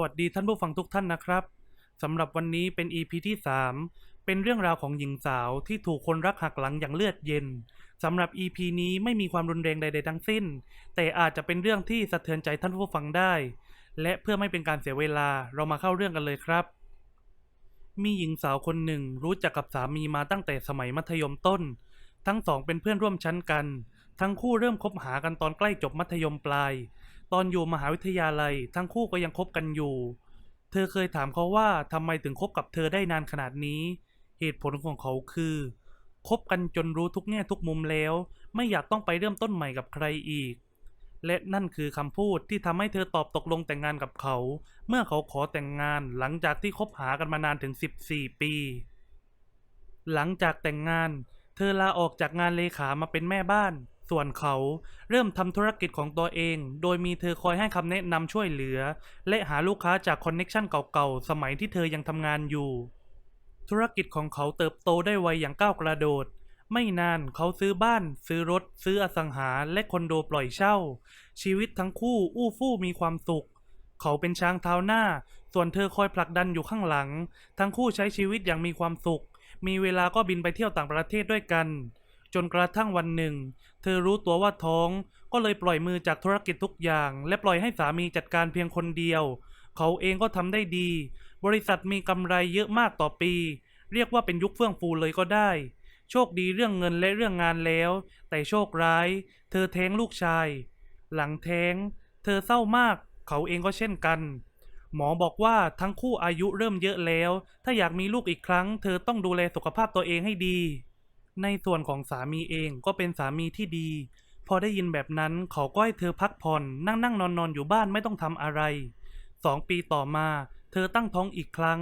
วัสดีท่านผู้ฟังทุกท่านนะครับสำหรับวันนี้เป็น EP ที่ 3 เป็นเรื่องราวของหญิงสาวที่ถูกคนรักหักหลังอย่างเลือดเย็นสำหรับ EP นี้ไม่มีความรุนแรงใด ๆ ทั้งสิ้น แต่อาจจะเป็นเรื่องที่สะเทือนใจท่านผู้ฟังได้ และเพื่อไม่เป็นการเสียเวลาเรามาเข้าเรื่องกันเลยครับ มีหญิงสาวคนหนึ่งรู้จักกับสามีมาตั้งแต่สมัยมัธยมต้น ทั้งสองเป็นเพื่อนร่วมชั้นกัน ทั้งคู่เริ่มคบหากันตอนใกล้จบมัธยมปลาย ตอนอยู่มหาวิทยาลัย ทั้งคู่ก็ยังคบกันอยู่ เธอเคยถามเขาว่าทำไมถึงคบกับเธอได้นานขนาดนี้ เหตุผลของเขาคือคบกันจนรู้ทุกแง่ทุกมุมแล้ว ไม่อยากต้องไปเริ่มต้นใหม่กับใครอีก และนั่นคือคำพูดที่ทำให้เธอตอบตกลงแต่งงานกับเขา เมื่อเขาขอแต่งงานหลังจากที่คบหากันมานานถึง 14 ปี หลังจากแต่งงาน เธอลาออกจากงานเลขามาเป็นแม่บ้าน ส่วนเขาเริ่มทำธุรกิจของตัวเอง โดยมีเธอคอยให้คำแนะนำช่วยเหลือ และหาลูกค้าจากคอนเน็กชันเก่าๆ สมัยที่เธอยังทำงานอยู่ ธุรกิจของเขาเติบโตได้ไวอย่างก้าวกระโดด ไม่นานเขาซื้อบ้าน ซื้อรถ ซื้ออสังหาและคอนโดปล่อยเช่า ชีวิตทั้งคู่อู้ฟู่มีความสุข เขาเป็นช้างเท้าหน้า ส่วนเธอคอยผลักดันอยู่ข้างหลัง ทั้งคู่ใช้ชีวิตอย่างมีความสุข มีเวลาก็บินไปเที่ยวต่างประเทศด้วยกัน จนกระทั่งวันหนึ่ง เธอรู้ตัวว่าท้อง ก็เลยปล่อยมือจากธุรกิจทุกอย่าง และปล่อยให้สามีจัดการเพียงคนเดียว เขาเองก็ทำได้ดี บริษัทมีกำไรเยอะมากต่อปี เรียกว่าเป็นยุคเฟื่องฟูเลยก็ได้ โชคดีเรื่องเงินและเรื่องงานแล้ว แต่โชคร้าย เธอแท้งลูกชาย หลังแท้ง เธอเศร้ามาก เขาเองก็เช่นกันหมอบอกว่าทั้งคู่อายุเริ่มเยอะแล้ว ถ้าอยากมีลูกอีกครั้ง เธอต้องดูแลสุขภาพตัวเองให้ดี ในส่วนของสามีเองก็เป็นสามีที่ดี พอได้ยินแบบนั้นเขาก็ให้เธอพักผ่อนนั่งนั่งนอนนอนอยู่บ้านไม่ต้องทำอะไรสองปีต่อมา เธอตั้งท้องอีกครั้ง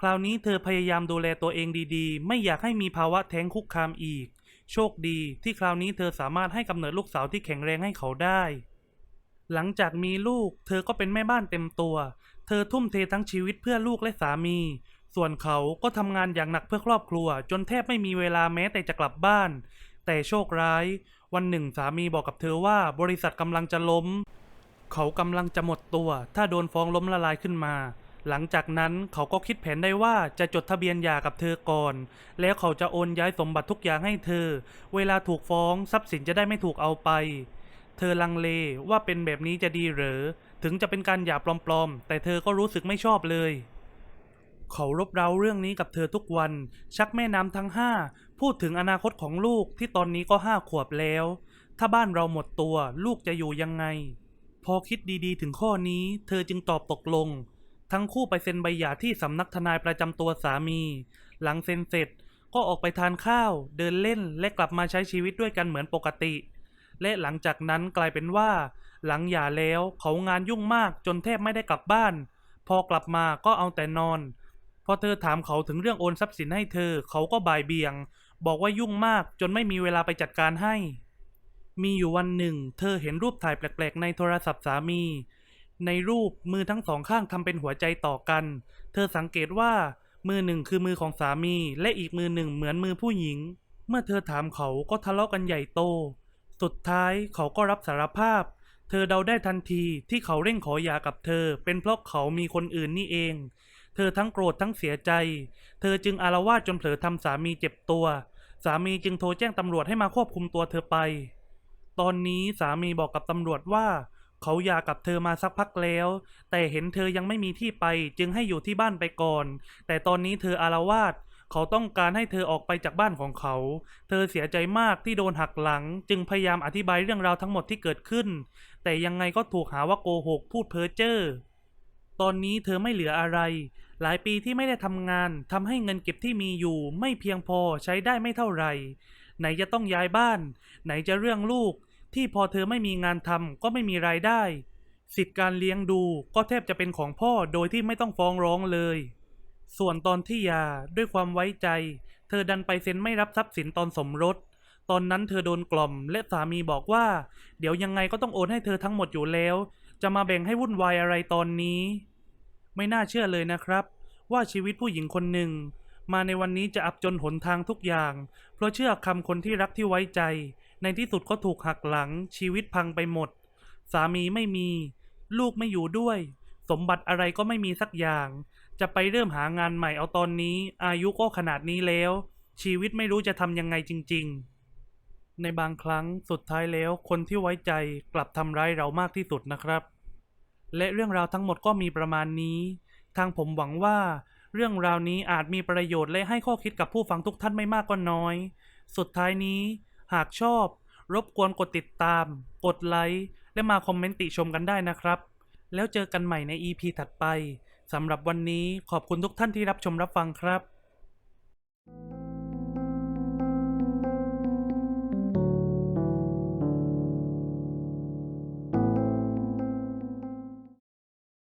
คราวนี้เธอพยายามดูแลตัวเองดีๆ ไม่อยากให้มีภาวะแท้งคุกคามอีก โชคดีที่คราวนี้เธอสามารถให้กำเนิดลูกสาวที่แข็งแรงให้เขาได้ หลังจากมีลูก เธอก็เป็นแม่บ้านเต็มตัว เธอทุ่มเททั้งชีวิตเพื่อลูกและสามี ส่วนเขาก็ทำงานอย่างหนักเพื่อครอบครัว จนแทบไม่มีเวลาแม้แต่จะกลับบ้าน แต่โชคร้าย วันหนึ่งสามีบอกกับเธอว่าบริษัทกำลังจะล้ม เขากำลังจะหมดตัว ถ้าโดนฟ้องล้มละลายขึ้นมา หลังจากนั้นเขาก็คิดแผนได้ว่าจะจดทะเบียนหย่ากับเธอก่อน แล้วเขาจะโอนย้ายสมบัติทุกอย่างให้เธอ เวลาถูกฟ้องทรัพย์สินจะได้ไม่ถูกเอาไป เธอลังเลว่าเป็นแบบนี้จะดีหรือ ถึงจะเป็นการหย่าปลอมๆ แต่เธอก็รู้สึกไม่ชอบเลย เขารบเร้าเรื่องนี้กับเธอทุกวัน ชักแม่น้ำทั้งห้าพูดถึงอนาคตของลูกที่ตอนนี้ก็ห้าขวบแล้ว ถ้าบ้านเราหมดตัวลูกจะอยู่ยังไง พอคิดดีๆ ถึงข้อนี้ เธอจึงตอบตกลง ทั้งคู่ไปเซ็นใบหย่าที่สำนักทนายประจำตัวสามี หลังเซ็นเสร็จก็ออกไปทานข้าว เดินเล่นและกลับมาใช้ชีวิตด้วยกันเหมือนปกติ และหลังจากนั้นกลายเป็นว่า หลังหย่าแล้วเขางานยุ่งมากจนแทบไม่ได้กลับบ้าน พอกลับมาก็เอาแต่นอน พอเธอถามเขาถึงเรื่องโอนทรัพย์สินให้เธอ เขาก็บ่ายเบี่ยง บอกว่ายุ่งมากจนไม่มีเวลาไปจัดการให้ มีอยู่วันหนึ่ง เธอเห็นรูปถ่ายแปลกๆ ในโทรศัพท์สามี ในรูปมือทั้งสองข้างทำเป็นหัวใจต่อกัน เธอสังเกตว่า มือหนึ่งคือมือของสามี และอีกมือหนึ่งเหมือนมือผู้หญิง เมื่อเธอถามเขาก็ทะเลาะกันใหญ่โต สุดท้ายเขาก็รับสารภาพ เธอเดาได้ทันทีที่เขาเร่งขอหย่ากับเธอ เป็นเพราะเขามีคนอื่นนี่เอง เธอทั้งโกรธทั้งเสียใจ เธอจึงอารวาสจนเผลอทำสามีเจ็บตัว สามีจึงโทรแจ้งตำรวจให้มาควบคุมตัวเธอไป ตอนนี้สามีบอกกับตำรวจว่า เขาหย่ากับเธอมาสักพักแล้ว แต่เห็นเธอยังไม่มีที่ไป จึงให้อยู่ที่บ้านไปก่อน แต่ตอนนี้เธออารวาสเขาต้องการให้เธอออกไปจากบ้านของเขา เธอเสียใจมากที่โดนหักหลัง จึงพยายามอธิบายเรื่องราวทั้งหมดที่เกิดขึ้น แต่ยังไงก็ถูกหาว่าโกหก พูดเพ้อเจ้อ ตอนนี้เธอไม่เหลืออะไร หลายปีที่ไม่ได้ทำงานทำให้เงินเก็บที่มีอยู่ ไม่เพียงพอใช้ได้ไม่เท่าไหร่ ไหนจะต้องย้ายบ้าน ไหนจะเรื่องลูก ที่พอเธอไม่มีงานทำก็ไม่มีรายได้ สิทธิ์การเลี้ยงดูก็แทบจะเป็นของพ่อโดยที่ไม่ต้องฟ้องร้องเลย ส่วนตอนที่ยาด้วยความไว้ใจ เธอดันไปเซ็นไม่รับทรัพย์สินตอนสมรสตอนนั้นเธอโดนกล่อม และสามีบอกว่า เดี๋ยวยังไงก็ต้องโอนให้เธอทั้งหมดอยู่แล้ว จะมาแบ่งให้วุ่นวายอะไรตอนนี้ ไม่น่าเชื่อเลยนะครับ ว่าชีวิตผู้หญิงคนหนึ่ง มาในวันนี้จะอับจนหนทางทุกอย่าง เพราะเชื่อคำคนที่รักที่ไว้ใจ ในที่สุดก็ถูกหักหลัง ชีวิตพังไปหมด สามีไม่มี ลูกไม่อยู่ด้วย สมบัติอะไรก็ไม่มีสักอย่าง จะไปเริ่มหางานใหม่เอาตอนนี้ อายุก็ขนาดนี้แล้ว ชีวิตไม่รู้จะทำยังไงจริง ๆ ในบางครั้งสุดท้ายแล้วคนที่ไว้ใจกลับทำร้ายเรามากที่สุดนะครับ และเรื่องราวทั้งหมดก็มีประมาณนี้ ทางผมหวังว่า เรื่องราวนี้อาจมีประโยชน์และให้ข้อคิดกับผู้ฟังทุกท่านไม่มากก็น้อย สุดท้ายนี้ หากชอบ รบกวนกดติดตาม กดไลค์และมาคอมเมนต์ติชมกันได้นะครับ แล้วเจอกันใหม่ใน EP ถัดไปสำหรับวันนี้ขอบคุณทุกท่านที่รับชมรับฟังครับ